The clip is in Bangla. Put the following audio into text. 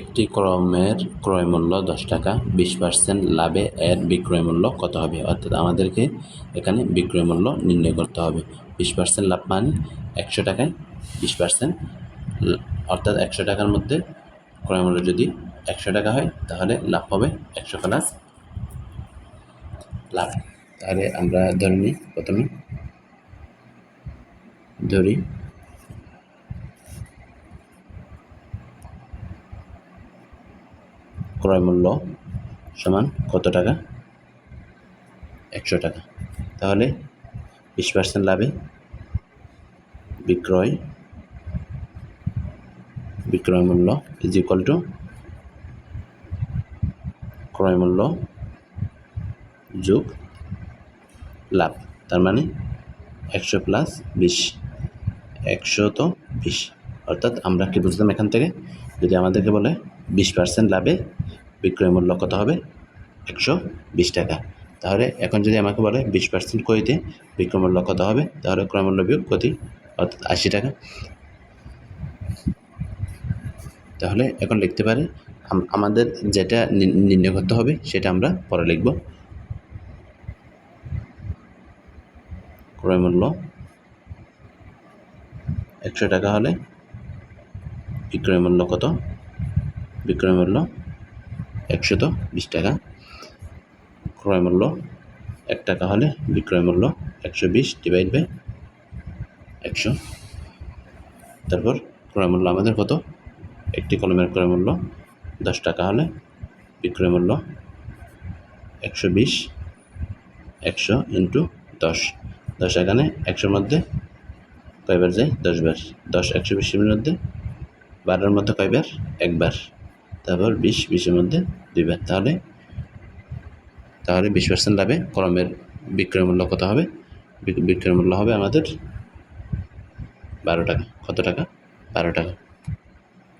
একটি ক্রমের ক্রয় মূল্য দশ টাকা, বিশ পার্সেন্ট লাভে এর বিক্রয় মূল্য কত হবে? অর্থাৎ আমাদেরকে এখানে বিক্রয় মূল্য নির্ণয় করতে হবে। বিশ পার্সেন্ট লাভ মানে একশো টাকায় বিশ পার্সেন্ট অর্থাৎ একশো টাকার মধ্যে ক্রয় মূল্য যদি একশো টাকা হয়, তাহলে লাভ হবে একশো প্লাস লাভ। তাহলে আমরা ধরে নিই, প্রথমে ধরি ক্রয় মূল্য সমান কত টাকা? একশো টাকা। তাহলে বিশ পার্সেন্ট লাভে বিক্রয় বিক্রয় মূল্য ইজ ইকুয়াল টু ক্রয় মূল্য যোগ লাভ। তার মানে একশো প্লাস বিশ, একশো তো বিশ। অর্থাৎ আমরা কি বুঝলাম এখান থেকে? যদি আমাদেরকে বলে বিশ পার্সেন্ট লাভে বিক্রয় মূল্য কত হবে? একশো বিশ টাকা। তাহলে এখন যদি আমাকে বলে বিশ পার্সেন্ট কইতে বিক্রয় মূল্য কত হবে? তাহলে ক্রয় মূল্য বিয়োগ কতি অর্থাৎ আশি টাকা। তাহলে এখন লিখতে পারে আমাদের যেটা নির্ণয় করতে হবে সেটা আমরা পরে লিখব। ক্রয় মূল্য একশো টাকা হলে বিক্রয় মূল্য কত? বিক্রয় মূল্য একশত বিশ টাকা। ক্রয় মূল্য এক টাকা হলে বিক্রয় মূল্য একশো বিশ ডিভাইড বাই একশো। তারপর ক্রয় মূল্য আমাদের কত? একটি কলমের ক্রয় মূল্য দশ টাকা হলে বিক্রয় মূল্য একশো বিশ, একশো ইন্টু দশ। দশ এখানে একশোর মধ্যে কয়বার যায়? দশবার দশ একশো বিশের মধ্যে বারোর মধ্যে কয়বার? একবার। তারপর বিশ, বিশের মধ্যে দুইবার তাহলে তাহলে বিশ পার্সেন্ট লাভে কলমের বিক্রয় মূল্য কত হবে? বিক- বিক্রয় মূল্য হবে আমাদের বারো টাকা। কত টাকা? বারো টাকা।